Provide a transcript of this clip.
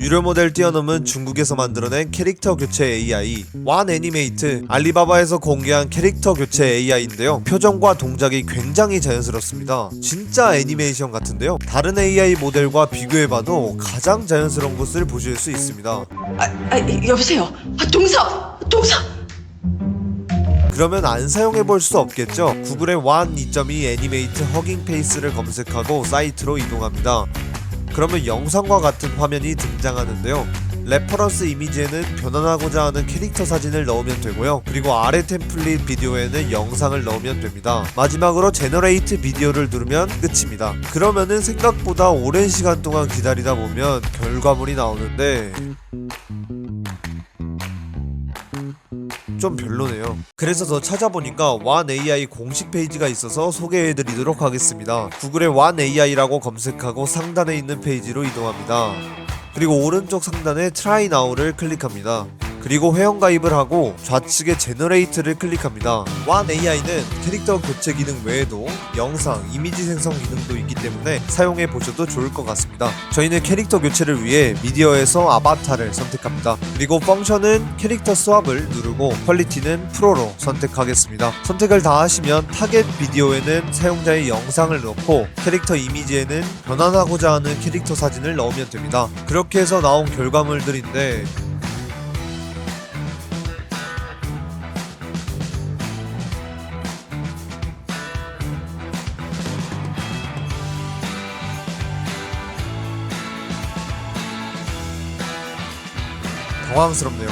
유료 모델 뛰어넘은 중국에서 만들어낸 캐릭터 교체 AI 완 애니메이트 알리바바에서 공개한 캐릭터 교체 AI인데요. 표정과 동작이 굉장히 자연스럽습니다. 진짜 애니메이션 같은데요. 다른 AI 모델과 비교해봐도 가장 자연스러운 것을 보실 수 있습니다. 아, 아 여보세요. 아, 동석, 동석. 그러면 안 사용해 볼 수 없겠죠? 구글의 완 2.2 애니메이트 허깅 페이스를 검색하고 사이트로 이동합니다 그러면 영상과 같은 화면이 등장하는데요. 레퍼런스 이미지에는 변환하고자 하는 캐릭터 사진을 넣으면 되고요. 그리고 아래 템플릿 비디오에는 영상을 넣으면 됩니다. 마지막으로 제너레이트 비디오를 누르면 끝입니다. 그러면은 생각보다 오랜 시간 동안 기다리다 보면 결과물이 나오는데 좀 별로네요. 그래서 더 찾아보니까 완 AI 공식 페이지가 있어서 소개해드리도록 하겠습니다. 구글에 완 AI라고 검색하고 상단에 있는 페이지로 이동합니다. 그리고 오른쪽 상단에 Try Now를 클릭합니다. 그리고 회원가입을 하고 좌측에 제너레이트를 클릭합니다. 완 AI는 캐릭터 교체 기능 외에도 영상, 이미지 생성 기능도 있기 때문에 사용해 보셔도 좋을 것 같습니다. 저희는 캐릭터 교체를 위해 미디어에서 아바타를 선택합니다. 그리고 펑션은 캐릭터 스왑을 누르고 퀄리티는 프로로 선택하겠습니다. 선택을 다 하시면 타겟 비디오에는 사용자의 영상을 넣고 캐릭터 이미지에는 변환하고자 하는 캐릭터 사진을 넣으면 됩니다. 그렇게 해서 나온 결과물들인데 당황스럽네요.